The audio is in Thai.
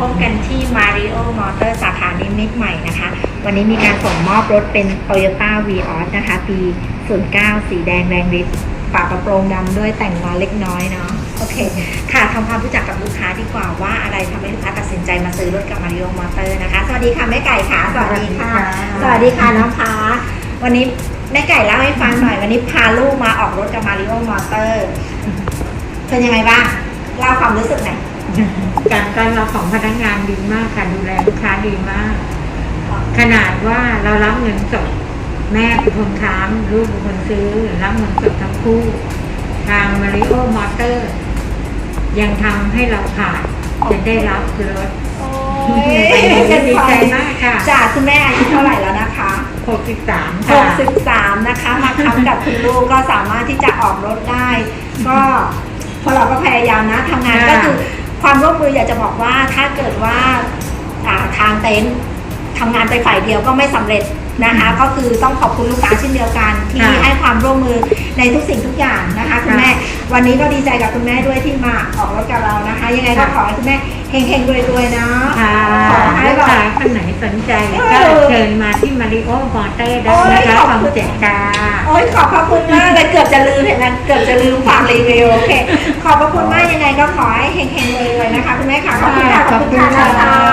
พบกันที่ Mario Motor สาขานิมิตรใหม่นะคะ วันนี้มีการส่งมอบรถเป็น Toyota v ีออสนะคะ ปี 09 สีแดงแรงฤทธิ์ฝากระโปรงดำด้วยแต่งมาเล็กน้อยเนาะโอเค ค่ะทำความรู้จักกับลูกค้าดีกว่าว่าอะไรทำให้ลูกค้าตัดสินใจมาซื้อรถกับ Mario Motor นะคะ สวัสดีค่ะ แม่ไก่ค่ะสวัสดีค่ะ สวัสดีค่ะน้องคะวันนี้แม่ไก่เล่าให้ฟังหน่อย วันนี้พาลูกมาออกรถกับ Mario Motor เป็นยังไงบ้างเล่าความรู้สึกหน่อย การต้อนรับของพนักงานดีมากค่ะดูแลลูกค้าดีมาก ขนาดว่าเรารับเงินสดแม่เป็นคนค้ำลูกเป็นคนซื้อรับเงินสดทั้งคู่ ทางมาริโอมอเตอร์ ยังทำให้เราผ่านจะได้รับรถโอ้ดีใจมากค่ะจ้าคุณแม่อายุเท่าไหร่แล้วนะคะ63ค่ะ63นะคะมาค้ำกับคุณลูกก็สามารถที่จะออกรถได้ ก็พวกเราก็พยายามนะทำงานค่ะก็คือ ความร่วมมืออยากจะบอกว่าถ้าเกิดว่าอ่าทางเต็นท์ทำงานไปฝ่ายเดียวก็ไม่สำเร็จนะคะ ก็คือต้องขอบคุณลูกค้าเช่นเดียวกัน ที่ค่ะให้ความร่วมมือในทุกสิ่งทุกอย่างนะคะคุณแม่วันนี้ก็ดีใจกับคุณแม่ด้วยที่มาออกรถกับเรานะคะ ยังไงก็ขอให้คุณแม่เฮงๆรวยๆเนาะค่ะขอให้ลูกแบบค้าคนไหนสนใจเอก็อเชิญมาที่มาริโอมอเตอร์ได้โอ้ยนะคะขอบคคุณวามเจ็ดค่ะโอ้ยขอบพระคุณมากเลยเกือบจะลืมเห็ นไหมเกือบจะลืมฝากรีวิวโอเค ขอบพระคุณมากยังไงก็ขอให้เฮงๆรวยๆนะคะคุณแม่ค่ะ ขอบคุณค่ะขอบคุณค่ะขอบคุณค่ะ